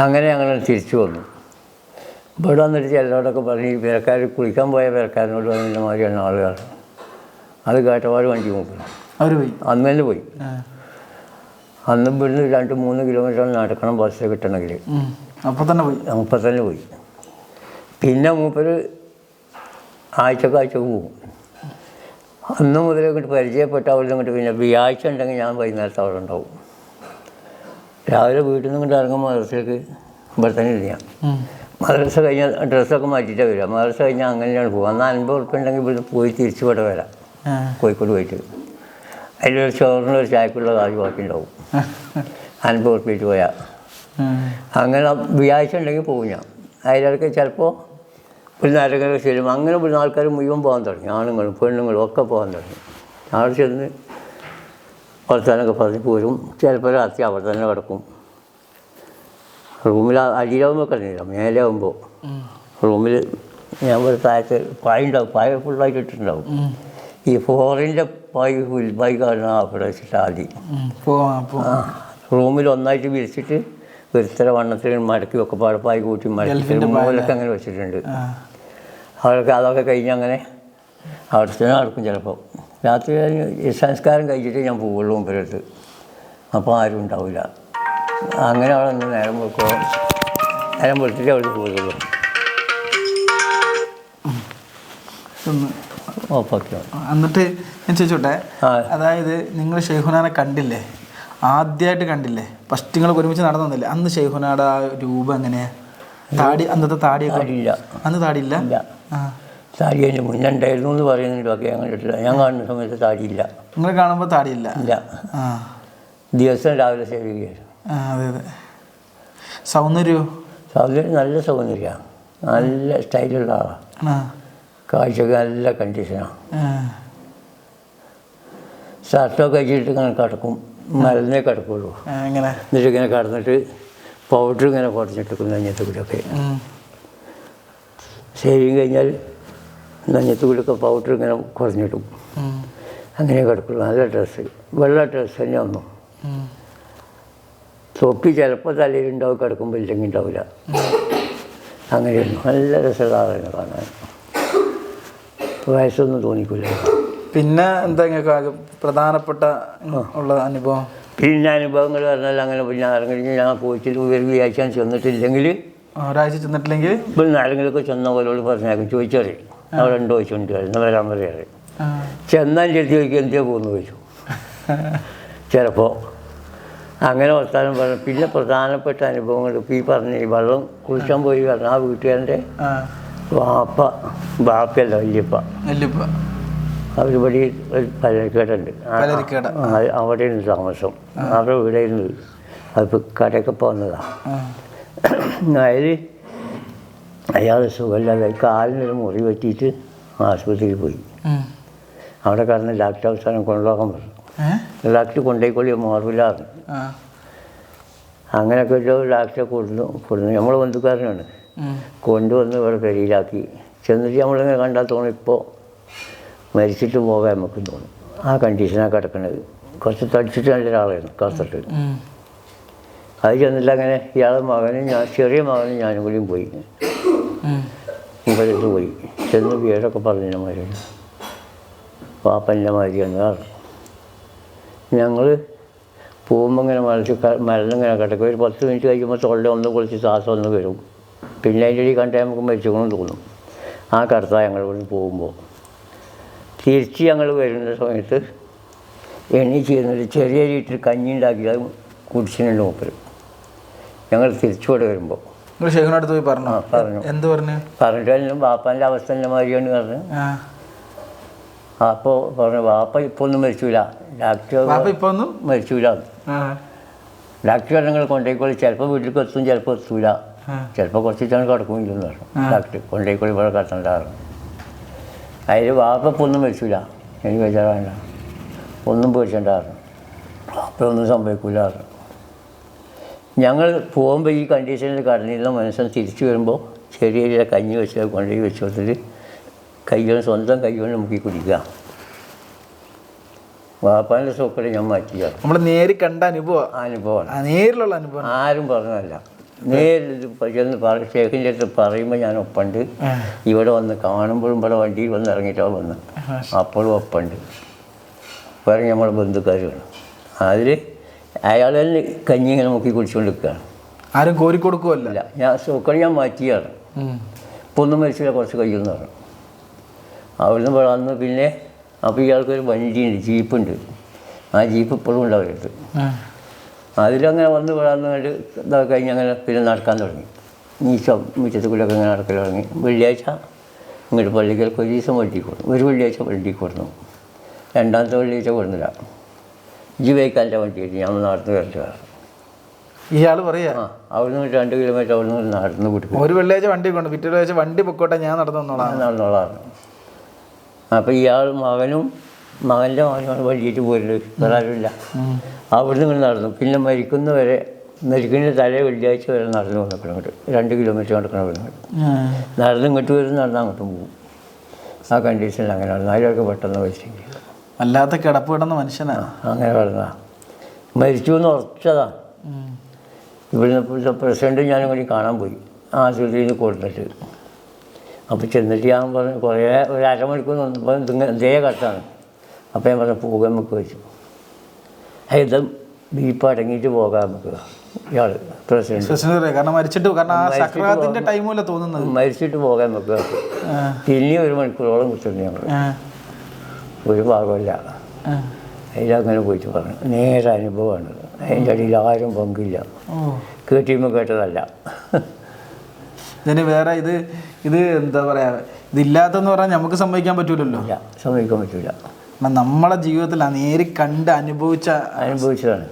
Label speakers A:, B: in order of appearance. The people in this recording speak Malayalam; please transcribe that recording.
A: അങ്ങനെ അങ്ങനെ തിരിച്ചു വന്നു. ഇവിടെ വന്നിട്ട് ചിലരോടൊക്കെ പറഞ്ഞ് ഈ പേരക്കാർ കുളിക്കാൻ പോയ പേരക്കാരനോട് പറഞ്ഞ മാതിരിയാണ് ആളുകൾ. അത് കേട്ടപാട് വണ്ടി നോക്കണം
B: അവർ പോയി?
A: അന്ന് തന്നെ പോയി. അന്ന് ഇവിടുന്ന് രണ്ട് മൂന്ന് കിലോമീറ്റർ നടക്കണം ബസ് കിട്ടണമെങ്കിൽ.
B: അപ്പം തന്നെ പോയി?
A: അപ്പം തന്നെ പോയി. പിന്നെ മൂപ്പര് ആഴ്ചക്ക് ആഴ്ചക്ക് പോകും. അന്ന് മുതൽ ഇങ്ങോട്ട് പരിചയപ്പെട്ട അവിടെ ഇങ്ങോട്ട് പിന്നെ വ്യാഴ്ച ഉണ്ടെങ്കിൽ ഞാൻ വൈകുന്നേരത്ത് അവിടെ ഉണ്ടാവും. രാവിലെ വീട്ടിൽ നിന്ന് കൊണ്ട് ഇറങ്ങുമ്പോൾ മദ്രസയിലേക്ക് ഇവിടെ തന്നെ ഇല്ല. മദ്രസ കഴിഞ്ഞാൽ ഡ്രസ്സൊക്കെ മാറ്റിയിട്ടേ വരിക. മദ്രസ കഴിഞ്ഞാൽ അങ്ങനെയാണ് പോകുക എന്നാൽ അൻപത് ഉറപ്പ് ഉണ്ടെങ്കിൽ ഇവിടെ പോയി തിരിച്ചു ഇവിടെ വരാം. കോഴിക്കോട് പോയിട്ട്. അതിലൊരു ചോറിന് ഒരു ചായക്കുള്ള കാശ് ബാക്കി ഉണ്ടാവും അൻപത് ഉറപ്പിയിട്ട് പോയാൽ. അങ്ങനെ വ്യാഴ്ച ഉണ്ടെങ്കിൽ പോകും ഞാൻ. അതിലിടയ്ക്ക് ചിലപ്പോൾ ഇവിടുന്ന് ആരെങ്കിലും ചെല്ലും അങ്ങനെ ഇവിടുന്ന് ആൾക്കാർ മുഴുവൻ പോകാൻ തുടങ്ങി. ആണുങ്ങളും പെണ്ണുങ്ങളും ഒക്കെ പോകാൻ തുടങ്ങി. അവിടെ ചെന്ന് വർത്താനൊക്കെ പറഞ്ഞ് പോരും. ചിലപ്പോൾ രാത്രി അവിടെ തന്നെ കിടക്കും. റൂമിൽ അടിയിലാവുമ്പോൾ കിടന്നില്ല. മേലെ
B: ആവുമ്പോൾ.
A: റൂമിൽ ഞാൻ ഒരു താഴത്ത് പായ ഉണ്ടാവും. പായ ഫുള്ളായിട്ട് ഇട്ടിട്ടുണ്ടാവും. ഈ ഫോറിന്റെ പായ ഫുൾ പായ് കാരണം അവിടെ വെച്ചിട്ട് ആദ്യം. റൂമിൽ ഒന്നായിട്ട് വിരിച്ചിട്ട് ഒരുത്തര വണ്ണത്തിൽ മടക്കി ഒക്കെ പാടപ്പായി കൂട്ടി മടക്കി മൂലൊക്കെ അങ്ങനെ വെച്ചിട്ടുണ്ട്.
B: അവിടെ
A: അതൊക്കെ അതൊക്കെ കഴിഞ്ഞ് അങ്ങനെ അവിടെ തന്നെ നടക്കും ചിലപ്പോൾ രാത്രി സംസ്കാരം കഴിച്ചിട്ട് ഞാൻ പോവുള്ളൂ മുമ്പിലടുത്ത്. അപ്പോൾ ആരും ഉണ്ടാവില്ല അങ്ങനെ അവിടെ നിന്ന് നേരം വെക്കോ നേരം വെളുത്തിട്ട് അവിടെ ഓപ്പൊക്കെ.
B: എന്നിട്ട് ഞാൻ ചോദിച്ചോട്ടെ? അതായത് നിങ്ങൾ ഷെയ്ഖുനാനെ കണ്ടില്ലേ? ആദ്യമായിട്ട് കണ്ടില്ലേ? ഫസ്റ്റ് നിങ്ങൾ ഒരുമിച്ച് നടന്നില്ലേ അന്ന് ഷെയ്ഖുനാടെ ആ രൂപം എങ്ങനെയാ? താടി അന്നത്തെ താടിയൊക്കെ? അന്ന് താടിയില്ല? ആ.
A: താടി അതിന് മുന്നേ ഉണ്ടായിരുന്നു എന്ന് പറയുന്നുണ്ട് ഒക്കെ ഞാൻ കണ്ടിട്ടില്ല. ഞാൻ കാണുന്ന സമയത്ത് താടിയില്ല.
B: നിങ്ങൾ കാണുമ്പോൾ താടിയില്ല?
A: ഇല്ല. ദിവസം രാവിലെ സേവിക്കുകയായിരുന്നു
B: അതെ അതെ. സൗന്ദര്യോ?
A: സൗന്ദര്യം നല്ല സൗന്ദര്യമാണ് നല്ല സ്റ്റൈലുള്ള ആളാണ് കാഴ്ചക്ക് നല്ല കണ്ടീഷനാണ്. ഷർട്ടൊക്കെ കഴിച്ചിട്ട് ഇങ്ങനെ കിടക്കും. മരുന്നേ കിടക്കുള്ളൂ.
B: ആ, എങ്ങനെ?
A: എന്നിട്ട് ഇങ്ങനെ കിടന്നിട്ട് പൗഡർ ഇങ്ങനെ കുറച്ചിട്ട് കഴിഞ്ഞിട്ട് കൂടെയൊക്കെ.
B: ഉം.
A: ഷേവിങ് കഴിഞ്ഞാൽ നെഞ്ഞത്ത് കൂടിയൊക്കെ പൗഡർ ഇങ്ങനെ
B: കുറഞ്ഞിടും.
A: അങ്ങനെ കിടക്കുള്ളൂ. നല്ല ഡ്രസ്സ് വെള്ള ഡ്രസ്സ് തന്നെ ഒന്നും. തൊപ്പി ചിലപ്പോൾ തലയിലുണ്ടാവും കിടക്കുമ്പോൾ ഇല്ലെങ്കിൽ ഉണ്ടാവില്ല. അങ്ങനെയായിരുന്നു നല്ല രസമുള്ള ആളാണ് കാണാൻ വയസ്സൊന്നും തോന്നിക്കില്ല
B: പിന്നെ എന്താ നിങ്ങൾക്ക് ആകെ പ്രധാനപ്പെട്ട ഉള്ള അനുഭവം?
A: പിന്നെ അനുഭവങ്ങൾ പറഞ്ഞാൽ അങ്ങനെ പിന്നെ ആരെങ്കിലും ഞാൻ പോയിട്ട് ഒരു വ്യാഴ്ച ചെന്നിട്ടില്ലെങ്കിൽ
B: ഒരാഴ്ച ചെന്നിട്ടില്ലെങ്കിൽ?
A: ഇപ്പം ആരെങ്കിലുമൊക്കെ ചെന്ന പോലോട് പറഞ്ഞേക്കും. ചോദിച്ചറിയും. അവിടെ ഉണ്ടോ ചോദിച്ചുകൊണ്ട് വരുന്ന വരാൻ പറയാറ്. ചെന്നാൽ ചെറുത്തി ചോദിക്കും എന്തിയാ പോകുന്നു? ചോദിച്ചു. ചിലപ്പോൾ അങ്ങനെ വർത്താനം പറഞ്ഞു. പിന്നെ പ്രധാനപ്പെട്ട അനുഭവങ്ങൾ ഇപ്പോൾ ഈ പറഞ്ഞ ഈ വെള്ളം കുളിച്ചാൻ പോയി പറഞ്ഞു ആ
B: വീട്ടുകാരന്റെ
A: വാപ്പ ബാപ്പയല്ല വല്യപ്പ.
B: വല്യപ്പ.
A: അവരിവിടെ ഒരു പലരിക്കേടുണ്ട്.
B: പലരിക്കേട്.
A: അവിടെയാണ് താമസം. അവരുടെ വീടായിരുന്നു അതിപ്പോൾ കടയൊക്കെ പോകുന്നതാണ്. അതിൽ അയാൾ സുഖമില്ലാതെ കാലിനൊരു മുറി പറ്റിയിട്ട് ആശുപത്രിയിൽ പോയി. അവിടെ കിടന്ന് ഡാക്ടർ അവസാനം കൊണ്ടുപോകാൻ പറഞ്ഞു? ഡാക്ടർ കൊണ്ടുപോയിക്കൊള്ളി
B: ആ.
A: അങ്ങനെയൊക്കെ ഒരു ഡാക്ടറെ കൊടുന്നു കൊടുന്നു നമ്മൾ ബന്ധുക്കാരനാണ്. കൊണ്ടുവന്ന് ഇവിടെ കരിയിലാക്കി ചെന്നിട്ട് നമ്മളിങ്ങനെ കണ്ടാൽ തോന്നും? ഇപ്പോൾ മരിച്ചിട്ട് പോകാൻ നമുക്ക് തോന്നും. ആ കണ്ടീഷനാണ് കിടക്കുന്നത് കുറച്ച് തടിച്ചിട്ട് നല്ലൊരാളായിരുന്നു കാസർട്ട്
B: കാസർഗോഡ്
A: അത് ചെന്നിട്ട് അങ്ങനെ ഇയാളെ മകനും ഞാൻ ചെറിയ മകനും ഞാനും കൂടിയും പോയി. ഇവരടുത്ത് പോയി ചെന്ന് പേരൊക്കെ പറഞ്ഞ മാതിരി പാപ്പന്റെ മാതിരിയാണ് പറഞ്ഞു ഞങ്ങൾ പോകുമ്പോൾ ഇങ്ങനെ മലച്ച് മരുന്ന് ഇങ്ങനെ കിടക്കും. ഒരു പത്ത് മിനിറ്റ് കഴിയുമ്പോൾ തൊള്ള ഒന്ന് കുളിച്ച് ശ്വാസം ഒന്ന് വരും. പിന്നെ അതിന്റെ ഇടയിൽ കണ്ടാൽ നമുക്ക് മരിച്ചോണെന്ന് തോന്നും. ആ കടത്ത ഞങ്ങൾ ഇവിടുന്ന് പോകുമ്പോൾ തിരിച്ച് ഞങ്ങൾ വരുന്ന സമയത്ത് എണീച്ച് ചെന്നിട്ട് ചെറിയ രീതിയിൽ കഞ്ഞി ഉണ്ടാക്കി അത് കുടിച്ചിട്ടുണ്ട് മൂപ്പര്. ഞങ്ങൾ തിരിച്ചുകൂടെ വരുമ്പോൾ
B: നിങ്ങൾ ഷെയ്ഖിനോട് പോയി പറഞ്ഞോ?
A: പറഞ്ഞു.
B: എന്ത് പറഞ്ഞു?
A: പറഞ്ഞിട്ട് ബാപ്പാന്റെ അവസ്ഥ എന്റെ മാതിരിയാണ് പറഞ്ഞു. അപ്പോൾ പറഞ്ഞു വാപ്പ ഇപ്പോൾ ഒന്നും മരിച്ചില്ല ഡാക്ടർ
B: വാപ്പ ഇപ്പൊ ഒന്നും
A: മരിച്ചില്ല. ഡാക്ടർ നിങ്ങൾ കൊണ്ടേക്കോളി. ചിലപ്പോൾ വീട്ടിലേക്ക് എത്തും ചിലപ്പോൾ എത്തൂല.
B: ചിലപ്പോ
A: ചിലപ്പോൾ കുറച്ചിട്ടാണ് കിടക്കുമില്ലെന്ന് പറഞ്ഞു. ഡാക്ടർ കൊണ്ടേക്കോളി ഇവിടെ കിടത്തണ്ടായിരുന്നു അതിൽ വാപ്പ ഇപ്പോൾ ഒന്നും മരിച്ചില്ല എനിക്ക് വിചാരം ഒന്നും പേടിച്ചിട്ടുണ്ടായിരുന്നു വാപ്പ ഒന്നും സംഭവിക്കില്ലായിരുന്നു ഞങ്ങൾ പോകുമ്പോൾ ഈ കണ്ടീഷനിൽ കടന്നിരുന്ന മനുഷ്യൻ തിരിച്ചു വരുമ്പോൾ ചെറിയ ചെറിയ കഞ്ഞി വെച്ച് കൊണ്ടുപോയി വെച്ച് കൊടുത്തിട്ട് കൈകൊണ്ട് സ്വന്തം കൈകൊണ്ട് മുക്കി കുടിക്കുക. വാപ്പാന്റെ സോക്കടെ ഞാൻ മാറ്റിയ
B: നമ്മൾ നേരി കണ്ട അനുഭവം.
A: അനുഭവമാണ്.
B: നേരിലുള്ള അനുഭവം.
A: ആരും പറഞ്ഞതല്ല. നേരിട്ട് ചെന്ന് പറ ഷേഖിന്റെ അടുത്ത് പറയുമ്പോൾ ഞാൻ ഒപ്പുണ്ട്. ഇവിടെ വന്ന് കാണുമ്പോഴും ഇവിടെ വണ്ടിയിൽ വന്ന് ഇറങ്ങിയിട്ടാണ് വന്ന്. അപ്പോഴും ഒപ്പുണ്ട്. വേറെ നമ്മളെ ബന്ധുക്കാരുമാണ് അതിൽ അയാൾ കഞ്ഞി ഇങ്ങനെ മുക്കി കുടിച്ചുകൊണ്ടിരിക്കുകയാണ്
B: ആരും കോരി കൊടുക്കുമല്ല
A: ഞാൻ സൂക്കടി ഞാൻ മാറ്റിയാണ്. ഇപ്പോൾ ഒന്നും മരിച്ചില്ല കുറച്ച് കഴിയുമെന്ന് പറഞ്ഞു. അവിടുന്ന് വളർന്ന് പിന്നെ അപ്പോൾ ഇയാൾക്കൊരു വണ്ടിയുണ്ട് ജീപ്പുണ്ട്. ആ ജീപ്പ് ഇപ്പോഴും ഉണ്ട് അവരടുത്ത് അതിലങ്ങനെ വന്ന് വളർന്ന് കണ്ട് ഇതൊക്കെ കഴിഞ്ഞ് അങ്ങനെ പിന്നെ നടക്കാൻ തുടങ്ങി. നീച്ച മുറ്റത്ത് കൂടെയൊക്കെ ഇങ്ങനെ നടക്കാൻ തുടങ്ങി. വെള്ളിയാഴ്ച ഇങ്ങോട്ട് പള്ളിക്കൽക്ക് ഒരു ദിവസം വണ്ടി കൊടുക്കും ഒരു വെള്ളിയാഴ്ച വണ്ടി കൊടുന്നു. രണ്ടാമത്തെ വെള്ളിയാഴ്ച കൊടുന്നില്ല. ജീവയ്ക്കാന്റെ വണ്ടിയിട്ട് ഞാൻ നടന്നു കയറിച്ചതാണ്
B: ഇയാൾ പറയാ
A: അവിടുന്ന് രണ്ട് കിലോമീറ്റർ അവിടുന്ന് നടന്ന് വിട്ടു
B: ഒരു വെള്ളിയാഴ്ച വണ്ടി കൊണ്ട് പിറ്റേ വെള്ളിയാഴ്ച വണ്ടി പൊക്കോട്ടെ ഞാൻ നടന്നോളാം നടന്നോളാം
A: അപ്പം അപ്പോൾ ഇയാൾ മകനും മകന്റെ മകനും വഴിയിട്ട് പോരുന്നത് വേറാരുമില്ല അവിടുന്ന് ഇങ്ങനെ നടന്നു. പിന്നെ മരിക്കുന്നവരെ മരിക്കുന്ന തലേ വെള്ളിയാഴ്ച വരെ നടന്നു വന്നിക്കണം അങ്ങോട്ട് രണ്ട് കിലോമീറ്റർ നടക്കണം ഇവിടെ നടന്നിങ്ങോട്ട് വരും നടന്ന് അങ്ങോട്ടും പോകും. ആ കണ്ടീഷനിൽ അങ്ങനെ നടന്നു അതിലൊക്കെ പെട്ടെന്ന് മരിച്ചെങ്കിൽ
B: വല്ലാത്ത കിടപ്പ് കിടന്ന മനുഷ്യനാണ്
A: അങ്ങനെ പറഞ്ഞ മരിച്ചു എന്ന് ഉറച്ചതാണ് ഇവിടുന്ന് പ്രസിഡന്റും ഞാനും കൂടി കാണാൻ പോയി. ആശുപത്രിയിൽ നിന്ന് കൊടുത്തിട്ട്. അപ്പോൾ ചെന്നിട്ട് ഞാൻ പറഞ്ഞു കുറേ ഒരു അരമണിക്കൂർ വന്നപ്പോൾ ഇതേ കത്താണ് അപ്പോൾ ഞാൻ പറഞ്ഞു പോകാൻ നമുക്ക് വെച്ചു. ഇത് ബീപ്പ് അടങ്ങിയിട്ട് പോകാൻ നമുക്ക്. ഇയാൾ
B: പ്രസിഡന്റ്. കാരണം മരിച്ചിട്ട് കാരണം ആ സക്രാത്തിന്റെ ടൈമല്ല തോന്നുന്നത്?
A: മരിച്ചിട്ട് പോകാൻ നമുക്ക്. പിന്നെ ഒരു മണിക്കൂറോളം കുത്തുന്നു ഞങ്ങൾ ഒരു ഭാഗമല്ല. അതിലങ്ങനെ പോയിട്ട് പറഞ്ഞു. നേരെ അനുഭവമാണ്. അതിന്റെ അടിയിൽ ആരും പങ്കില്ല. കേട്ടിയുമ്പോൾ കേട്ടതല്ല.
B: ഇതിന് വേറെ ഇത് ഇത് എന്താ പറയാ ഇതില്ലാത്തെന്ന് പറഞ്ഞാൽ നമുക്ക് സംഭവിക്കാൻ പറ്റൂലല്ലോ.
A: ഇല്ല പറ്റൂല. പറ്റില്ല
B: നമ്മളെ ജീവിതത്തിൽ നേരി കണ്ട് അനുഭവിച്ച
A: അനുഭവിച്ചതാണ്.